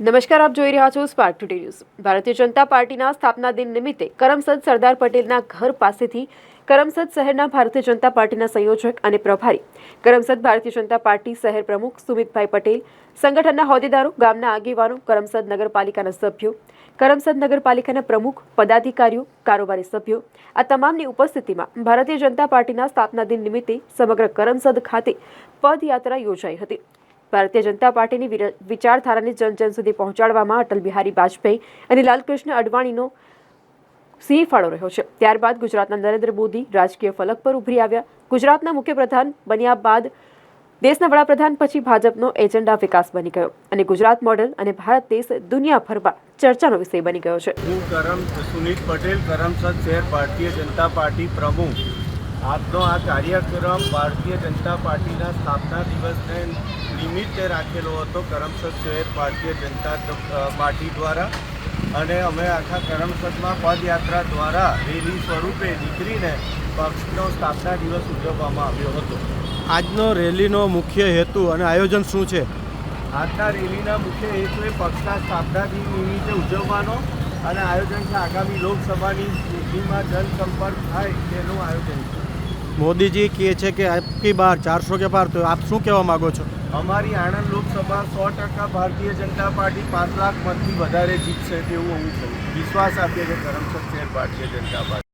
નમસ્કાર, આપ જોઈ રહ્યા છો spark today news Bharatiya Janata પાર્ટીના સ્થાપના દિન નિમિત્તે કરમસદ સરદાર પટેલના ઘર પાસેથી કરમસદ શહેરના ભારતીય જનતા પાર્ટીના સંયોજક અને પ્રભારી, કરમસદ ભારતીય જનતા પાર્ટી શહેર પ્રમુખ સુમિતભાઈ પટેલ, સંગઠનના હોદ્દેદારો, ગામના આગેવાનો, કરમસદ નગરપાલિકાના સભ્યો, કરમસદ નગરપાલિકાના પ્રમુખ, પદાધિકારીઓ, કારોબારી સભ્યો, આ તમામની ઉપસ્થિતિમાં ભારતીય જનતા પાર્ટીના સ્થાપના દિન નિમિત્તે સમગ્ર કરમસદ ખાતે પદયાત્રા યોજાઈ હતી. ભારતીય જનતા પાર્ટીની વિચારધારાને જન જન સુધી પહોંચાડવામાં અટલ બિહારી વાજપેયી અને લાલકૃષ્ણ અડવાણીનો સિંહ ફાળો રહ્યો છે. ત્યારબાદ ગુજરાતના નરેન્દ્ર મોદી રાજકીય ફલક પર ઉભરી આવ્યા. ગુજરાતના મુખ્યપ્રધાન બન્યા બાદ દેશના વડાપ્રધાન પછી ભાજપનો એજન્ડા વિકાસ બની ગયો અને ગુજરાત મોડેલ અને ભારત દેશ દુનિયાભરમાં ચર્ચાનો વિષય બની ગયો છે. હું કરમ સુનિત પટેલ, કરમસદ શહેર ભારતીય જનતા પાર્ટી પ્રમુખ. આજનો આ કાર્યક્રમ ભારતીય જનતા પાર્ટીના સ્થાપના દિવસને નિમિત્તે રાખેલો હતો કરમસદ શહેર ભારતીય જનતા પાર્ટી દ્વારા. અને અમે આખા કરમસદમાં પદયાત્રા દ્વારા રેલી સ્વરૂપે નીકળીને પક્ષનો સ્થાપના દિવસ ઉજવવામાં આવ્યો હતો. આજનો રેલીનો મુખ્ય હેતુ અને આયોજન શું છે? આજના રેલીના મુખ્ય હેતુ એ પક્ષના સ્થાપના દિન નિમિત્તે ઉજવવાનો અને આયોજન છે આગામી લોકસભાની ચૂંટણીમાં જનસંપર્ક થાય તેનું આયોજન છે. મોદીજી કહે છે કે આપકી બાર ચારસો કે પાર, તો આપ શું કહેવા માગો છો? અમારી આણંદ લોકસભા સો ટકા ભારતીય જનતા પાર્ટી પાંચ લાખ મતથી વધારે જીતશે તેવું હું કહું વિશ્વાસ આપીએ છીએ કરમસદ શેર ભારતીય જનતા પાર્ટી.